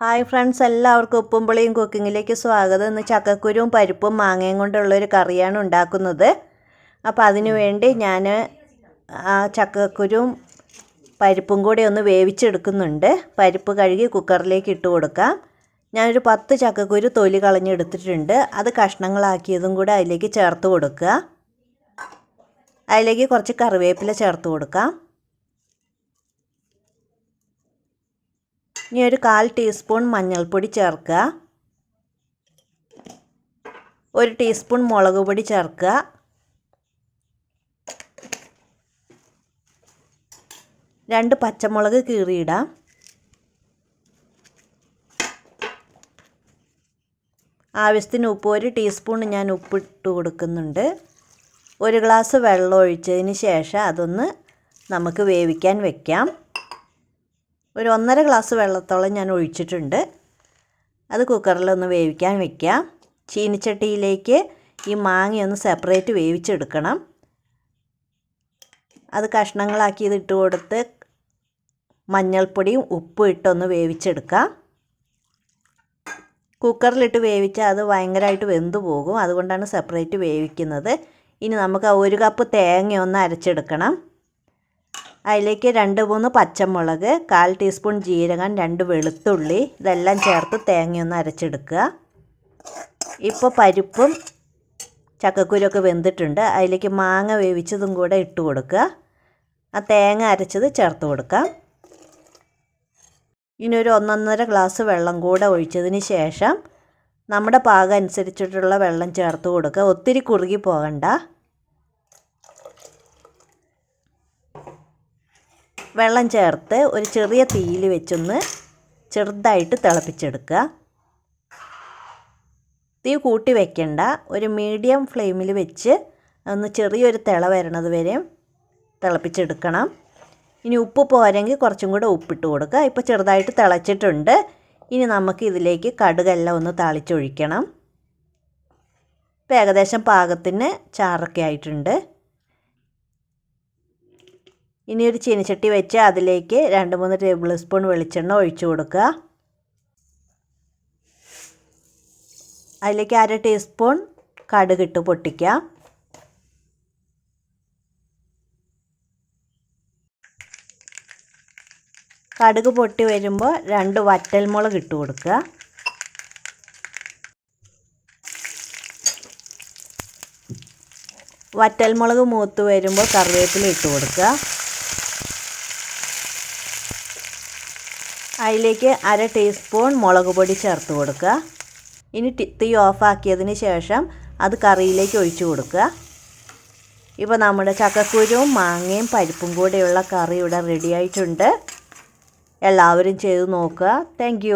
Hi friends എല്ലാവർക്കും ഉപ്പുംപുളിയും കുക്കിങ്ങിലേക്ക് സ്വാഗതം. ഇന്ന് ചക്കക്കുരുവും പരിപ്പും മാങ്ങയും കൊണ്ടുള്ളൊരു കറിയാണ് ഉണ്ടാക്കുന്നത്. അപ്പോൾ അതിനു വേണ്ടി ഞാൻ ആ ചക്കക്കുരുവും പരിപ്പും കൂടി ഒന്ന് വേവിച്ചെടുക്കുന്നുണ്ട്. പരിപ്പ് കഴുകി കുക്കറിലേക്ക് ഇട്ട് കൊടുക്കാം. ഞാനൊരു പത്ത് ചക്കക്കുരു തൊലി കളഞ്ഞെടുത്തിട്ടുണ്ട്. അത് കഷ്ണങ്ങളാക്കിയതും കൂടെ അതിലേക്ക് ചേർത്ത് കൊടുക്കുക. അതിലേക്ക് കുറച്ച് കറിവേപ്പില ചേർത്ത് കൊടുക്കാം. ഇനി ഒരു കാൽ ടീസ്പൂൺ മഞ്ഞൾപ്പൊടി ചേർക്കുക. ഒരു ടീസ്പൂൺ മുളക് പൊടി ചേർക്കുക. രണ്ട് പച്ചമുളക് കീറിയിടാം. ആവശ്യത്തിന് ഉപ്പ് ഒരു ടീസ്പൂൺ ഞാൻ ഉപ്പിട്ട് കൊടുക്കുന്നുണ്ട്. ഒരു ഗ്ലാസ് വെള്ളം ഒഴിച്ചതിന് ശേഷം അതൊന്ന് നമുക്ക് വേവിക്കാൻ വെക്കാം. ഒരു ഒന്നര ഗ്ലാസ് വെള്ളത്തോളം ഞാൻ ഒഴിച്ചിട്ടുണ്ട്. അത് കുക്കറിലൊന്ന് വേവിക്കാൻ വെക്കാം ചീനിച്ചട്ടിയിലേക്ക് ഈ മാങ്ങയൊന്ന് സെപ്പറേറ്റ് വേവിച്ചെടുക്കണം. അത് കഷ്ണങ്ങളാക്കി ഇത് ഇട്ട് കൊടുത്ത് മഞ്ഞൾപ്പൊടിയും ഉപ്പും ഇട്ടൊന്ന് വേവിച്ചെടുക്കാം കുക്കറിലിട്ട് വേവിച്ചാൽ അത് ഭയങ്കരമായിട്ട് വെന്ത് പോകും. അതുകൊണ്ടാണ് സെപ്പറേറ്റ് വേവിക്കുന്നത്. ഇനി നമുക്ക് ഒരു കപ്പ് തേങ്ങയൊന്ന് അരച്ചെടുക്കണം. അതിലേക്ക് രണ്ട് മൂന്ന് പച്ചമുളക് കാൽ ടീസ്പൂൺ ജീരകം രണ്ട് വെളുത്തുള്ളി ഇതെല്ലാം ചേർത്ത് തേങ്ങയൊന്ന് അരച്ചെടുക്കുക. ഇപ്പോൾ പരിപ്പും ചക്കക്കുരൊക്കെ വെന്തിട്ടുണ്ട്. അതിലേക്ക് മാങ്ങ വേവിച്ചതും കൂടെ ഇട്ട് കൊടുക്കുക. ആ തേങ്ങ അരച്ചത് ചേർത്ത് കൊടുക്കാം. ഇനി ഒരു ഒന്നൊന്നര ഗ്ലാസ് വെള്ളം കൂടെ ഒഴിച്ചതിന് ശേഷം നമ്മുടെ പാകം അനുസരിച്ചിട്ടുള്ള വെള്ളം ചേർത്ത് കൊടുക്കുക. ഒത്തിരി കുറുകി പോകണ്ട. വെള്ളം ചേർത്ത് ഒരു ചെറിയ തീയിൽ വെച്ചൊന്ന് ചെറുതായിട്ട് തിളപ്പിച്ചെടുക്കുക. തീ കൂട്ടി വെക്കണ്ട. ഒരു മീഡിയം ഫ്ലെയിമിൽ വെച്ച് ഒന്ന് ചെറിയൊരു തിള വരണത് വരെയും തിളപ്പിച്ചെടുക്കണം. ഇനി ഉപ്പ് പോരെങ്കിൽ കുറച്ചും കൂടെ ഉപ്പിട്ട് കൊടുക്കുക. ഇപ്പോൾ ചെറുതായിട്ട് തിളച്ചിട്ടുണ്ട്. ഇനി നമുക്ക് ഇതിലേക്ക് കടുകെല്ലാം ഒന്ന് താളിച്ചൊഴിക്കണം. ഇപ്പോൾ ഏകദേശം പാകത്തിന് ചാറൊക്കെ ആയിട്ടുണ്ട്. ഇനി ഒരു ചീനച്ചട്ടി വെച്ച് അതിലേക്ക് രണ്ട് മൂന്ന് ടേബിൾ സ്പൂൺ വെളിച്ചെണ്ണ ഒഴിച്ചു കൊടുക്കുക. അതിലേക്ക് അര ടീസ്പൂൺ കടുകിട്ട് പൊട്ടിക്കുക. കടുക് പൊട്ടി വരുമ്പോൾ രണ്ട് വറ്റൽമുളക് ഇട്ട് കൊടുക്കുക. വറ്റൽമുളക് മൂത്ത് വരുമ്പോൾ കറിവേപ്പില ഇട്ട് കൊടുക്കുക. അതിലേക്ക് അര ടീസ്പൂൺ മുളക് പൊടി ചേർത്ത് കൊടുക്കുക. ഇനി തീ ഓഫാക്കിയതിന് ശേഷം അത് കറിയിലേക്ക് ഒഴിച്ചു കൊടുക്കുക. ഇപ്പോൾ നമ്മുടെ ചക്കക്കുരുവും മാങ്ങയും പരിപ്പും കൂടെയുള്ള കറി ഇവിടെ റെഡി ആയിട്ടുണ്ട്. എല്ലാവരും ചെയ്ത് നോക്കുക. താങ്ക്